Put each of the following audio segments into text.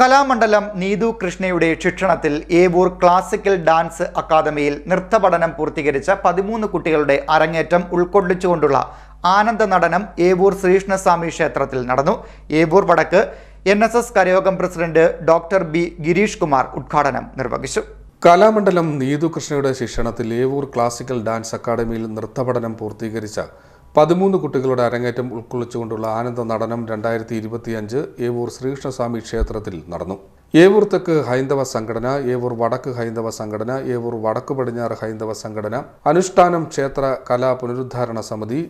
കലാമണ്ഡലം നീതു കൃഷ്ണയുടെ ശിക്ഷണത്തിൽ Evoor classical dance അക്കാദമിയിൽ നൃത്തപഠനം പൂർത്തീകരിച്ച പതിമൂന്ന് കുട്ടികളുടെ അരങ്ങേറ്റം ഉൾക്കൊള്ളിച്ചുകൊണ്ടുള്ള ആനന്ദ നടനം ഏവൂർ ശ്രീകൃഷ്ണസ്വാമി ക്ഷേത്രത്തിൽ നടന്നു. ഏവൂർ വടക്ക് N S S കരയോഗം president doctor B Girish Kumar ഉദ്ഘാടനം നിർവഹിച്ചു. കലാമണ്ഡലം നീതു കൃഷ്ണയുടെ ശിക്ഷണത്തിൽ ഏവൂർ ക്ലാസിക്കൽ ഡാൻസ് അക്കാദമിയിൽ നൃത്തപഠനം പൂർത്തീകരിച്ച പതിമൂന്ന് കുട്ടികളുടെ അരങ്ങേറ്റം ഉൾക്കൊള്ളിച്ചുകൊണ്ടുള്ള ആനന്ദ നടനം രണ്ടായിരത്തി ഇരുപത്തിയഞ്ച് ഏവൂർ ശ്രീകൃഷ്ണസ്വാമി ക്ഷേത്രത്തിൽ നടന്നു. ഏവൂർ തെക്ക് ഹൈന്ദവ സംഘടന ഏവൂർ വടക്ക് ഹൈന്ദവ സംഘടന ഏവൂർ വടക്കു പടിഞ്ഞാറ് ഹൈന്ദവ സംഘടന അനുഷ്ഠാനം ക്ഷേത്ര കലാ പുനരുദ്ധാരണ സമിതി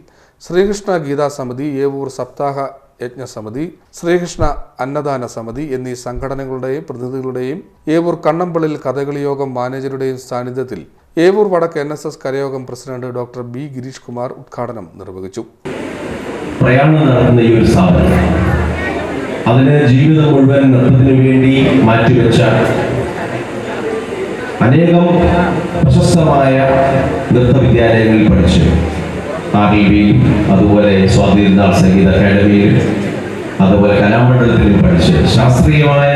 ശ്രീകൃഷ്ണ ഗീതാ സമിതി ഏവൂർ സപ്താഹ യജ്ഞ സമിതി ശ്രീകൃഷ്ണ അന്നദാന സമിതി എന്നീ സംഘടനകളുടെയും പ്രതിനിധികളുടെയും ഏവൂർ കണ്ണമ്പളിൽ കഥകളിയോഗം മാനേജരുടെയും സാന്നിധ്യത്തിൽ ഏവൂർ വടക്ക് N S S കരയോഗം president doctor B Girish Kumar ഉദ്ഘാടനം നിർവഹിച്ചു. അതിന് ജീവിതം മുഴുവൻ നൃത്തത്തിന് വേണ്ടി മാറ്റിവെച്ച അനേകം പ്രശസ്തമായ നൃത്ത വിദ്യാലയങ്ങളിൽ പഠിച്ചു ആർ അതുപോലെ സ്വാതിരുന്നാൾ സംഗീത അക്കാദമിയിലും അതുപോലെ കലാമണ്ഡലത്തിലും പഠിച്ച് ശാസ്ത്രീയമായ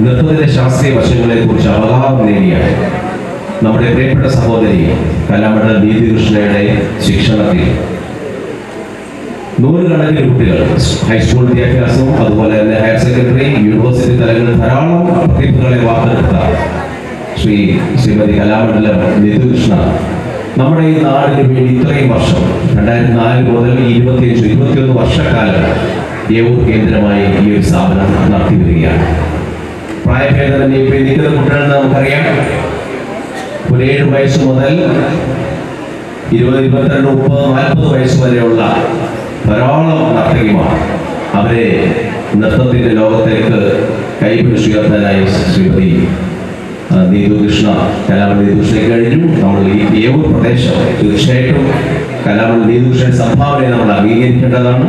നൃത്തത്തിന്റെ ശാസ്ത്രീയ വശങ്ങളെ കുറിച്ച് അവഗാഹം നേടിയ നമ്മുടെ പ്രിയപ്പെട്ട സഹോദരി കലാമണ്ഡലം നീതികൃഷ്ണയുടെ ശിക്ഷണത്തിൽ. നൂറുകണക്കിന് കുട്ടികൾ ഹൈസ്കൂൾ വിദ്യാഭ്യാസവും അതുപോലെ തന്നെ ഹയർ സെക്കൻഡറി യൂണിവേഴ്സിറ്റി തലങ്ങളിൽ ധാരാളം പ്രതിഭകളെ വാർത്തെടുത്ത ശ്രീ ശ്രീമതി കലാമണ്ഡലം നിതുകൃഷ്ണ നമ്മുടെ ഈ നാടിന് വേണ്ടി ഇത്രയും വർഷം രണ്ടായിരത്തി നാല് മുതൽ ഇരുപത്തിയഞ്ച് ഇരുപത്തിയൊന്ന് വർഷക്കാലം ഏവൂർ കേന്ദ്രമായി ഈ ഒരു സ്ഥാപനം നടത്തി വരികയാണ് പ്രായഭേദമന്യേ ഇപ്പോൾ നിൽക്കുന്ന കുട്ടികളെന്ന് നമുക്കറിയാം. ഏഴ് വയസ്സ് മുതൽ ഇരുപത് ഇരുപത്തിരണ്ട് മുപ്പത് നാൽപ്പത് വയസ്സ് വരെയുള്ള ധാരാളം നർത്തകിമാർ അവരെ നൃത്തത്തിന്റെ ലോകത്തേക്ക് കൈപിടിച്ചുയർത്താനായി ശ്രീമതി നീതുകൃഷ്ണ നീതു കൃഷ്ണ കലാമണി നീതുകൃഷ്ണയ്ക്ക് കൃഷ്ണ കഴിഞ്ഞു. നമ്മൾ ഈ ഏവൂർ പ്രദേശം തീർച്ചയായിട്ടും കലാമണി നീതുകൃഷ്ണ സംഭാവനയെ നമ്മൾ അംഗീകരിക്കേണ്ടതാണ്.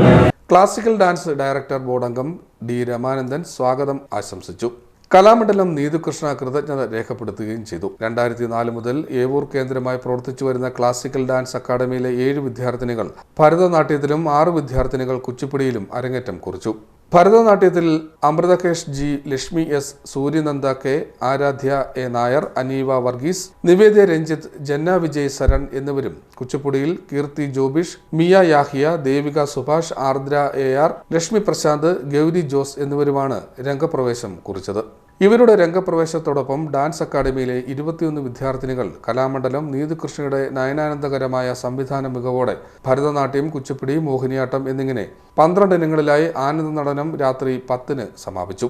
ക്ലാസിക്കൽ ഡാൻസ് ഡയറക്ടർ ബോർഡ് അംഗം ഡി രമാനന്ദൻ സ്വാഗതം ആശംസിച്ചു. കലാമണ്ഡലം നീതുകൃഷ്ണ കൃതജ്ഞത രേഖപ്പെടുത്തുകയും ചെയ്തു. രണ്ടായിരത്തി നാല് മുതൽ ഏവൂർ കേന്ദ്രമായി പ്രവർത്തിച്ചു വരുന്ന ക്ലാസിക്കൽ ഡാൻസ് അക്കാദമിയിലെ ഏഴ് വിദ്യാർത്ഥിനികൾ ഭരതനാട്യത്തിലും ആറ് വിദ്യാർത്ഥിനികൾ കുച്ചിപ്പുടിയിലും അരങ്ങേറ്റം കുറിച്ചു. ഭരതനാട്യത്തിൽ Amruthakesh G Lakshmi S Sooryananda K Aaradhya A Nair Aneeva Varghese Nivedya Ranjith Janna Vijay Saran എന്നിവരും കുച്ചിപ്പുടിയിൽ കീർത്തി ജോബിഷ് മിയ യാഹിയ ദേവിക സുഭാഷ് ആർദ്ര എ ആർ ലക്ഷ്മി പ്രശാന്ത് ഗൗരി ജോസ് എന്നിവരുമാണ് രംഗപ്രവേശം കുറിച്ചത്. ഇവരുടെ രംഗപ്രവേശത്തോടൊപ്പം ഡാൻസ് അക്കാദമിയിലെ ഇരുപത്തിയൊന്ന് വിദ്യാർത്ഥിനികൾ കലാമണ്ഡലം നീതികൃഷ്ണയുടെ നയനാനന്ദകരമായ സംവിധാന മികവോടെ ഭരതനാട്യം കുച്ചിപ്പിടി മോഹിനിയാട്ടം എന്നിങ്ങനെ പന്ത്രണ്ട് ഇനങ്ങളിലായി ആനന്ദ നടനം രാത്രി പത്തിന് സമാപിച്ചു.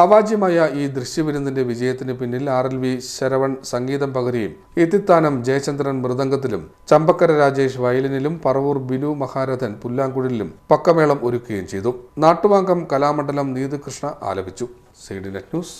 അവാജ്യമായ ഈ ദൃശ്യവിരുന്നിന്റെ വിജയത്തിന് പിന്നിൽ ആർ എൽ വി ശരവൺ സംഗീതം പകരുകയും എത്തിത്താനം ജയചന്ദ്രൻ മൃദംഗത്തിലും ചമ്പക്കര രാജേഷ് വയലിനിലും പറവൂർ ബിനു മഹാരഥൻ പുല്ലാങ്കുഴലിലും പക്കമേളം ഒരുക്കുകയും ചെയ്തു. നാട്ടുവാങ്കം കലാമണ്ഡലം നീതുകൃഷ്ണ ആലപിച്ചു. C net news